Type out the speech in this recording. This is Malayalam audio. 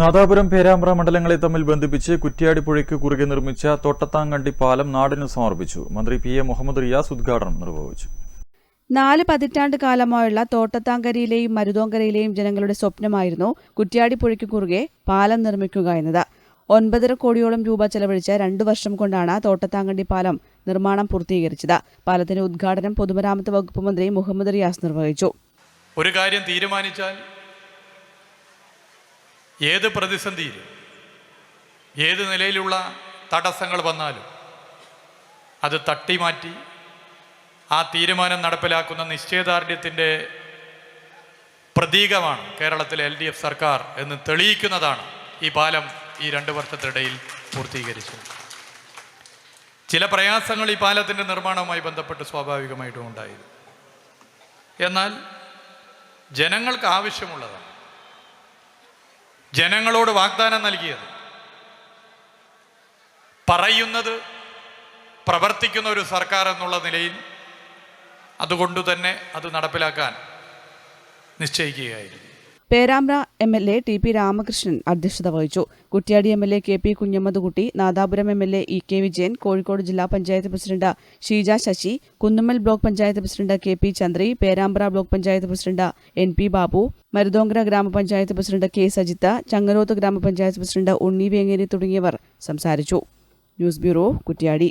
നാദാപുരം പേരാമ്പ്ര മണ്ഡലങ്ങളെ തമ്മിൽ ബന്ധിപ്പിച്ച് കുറ്റ്യാടി പുഴയ്ക്ക് കുറുകെ നിർമ്മിച്ച തോട്ടത്താങ്കണ്ടി പാലം നാടിന് സമർപ്പിച്ചു. മന്ത്രി പി എ മുഹമ്മദ് റിയാസ് ഉദ്ഘാടനം നിർവഹിച്ചു. നാല് പതിറ്റാണ്ട് കാലമായുള്ള തോട്ടത്താങ്കരയിലെയും മരുതോങ്കരയിലെയും ജനങ്ങളുടെ സ്വപ്നമായിരുന്നു കുറ്റ്യാടി പുഴയ്ക്ക് കുറുകെ പാലം നിർമ്മിക്കുക എന്നത്. ഒൻപതര കോടിയോളം രൂപ ചെലവഴിച്ച് രണ്ടു വർഷം കൊണ്ടാണ് തോട്ടത്താങ്കണ്ടി പാലം നിർമ്മാണം പൂർത്തീകരിച്ചത്. പാലത്തിന്റെ ഉദ്ഘാടനം പൊതുമരാമത്ത് വകുപ്പ് മന്ത്രി മുഹമ്മദ് റിയാസ് നിർവഹിച്ചു. ഒരു കാര്യം തീരുമാനിച്ചാൽ ഏത് പ്രതിസന്ധിയിലും ഏത് നിലയിലുള്ള തടസ്സങ്ങൾ വന്നാലും അത് തട്ടിമാറ്റി ആ തീരുമാനം നടപ്പിലാക്കുന്ന നിശ്ചയദാർഢ്യത്തിന്റെ പ്രതീകമാണ് കേരളത്തിലെ എൽ ഡി എഫ് സർക്കാർ എന്ന് തെളിയിക്കുന്നതാണ് ഈ പാലം ഈ രണ്ട് വർഷത്തിനിടയിൽ പൂർത്തീകരിച്ചത്. ചില പ്രയാസങ്ങൾ ഈ പാലത്തിന്റെ നിർമ്മാണവുമായി ബന്ധപ്പെട്ട് സ്വാഭാവികമായിട്ടും ഉണ്ടായിരുന്നു. എന്നാൽ ജനങ്ങൾക്ക് ആവശ്യമുള്ളതാണ്. ജനങ്ങളോട് വാഗ്ദാനം നൽകിയത്. പറയുന്നത് പ്രവർത്തിക്കുന്ന ഒരു സർക്കാർ എന്നുള്ള നിലയിൽ അതുകൊണ്ട് തന്നെ അത് നടപ്പിലാക്കാൻ നിശ്ചയിക്കുകയായിരുന്നു. Perambra M L A T P Ramakrishnan അധ്യക്ഷത വഹിച്ചു. Kuttiady M L A K P Kunhammadkutty Nadapuram M L A E K Vijayan Kozhikode ജില്ലാ panchayat president Sheeja Sasi Kunnummal block panchayat president K P Chandri Perambra block panchayat president N P Babu Maruthonkara ഗ്രാമപഞ്ചായത്ത് പ്രസിഡന്റ് കെ സജിത്ത ചങ്ങരോത്ത് ഗ്രാമപഞ്ചായത്ത് പ്രസിഡന്റ് ഉണ്ണി വേങ്ങേരി തുടങ്ങിയവർ സംസാരിച്ചു. News bureau Kuttiady.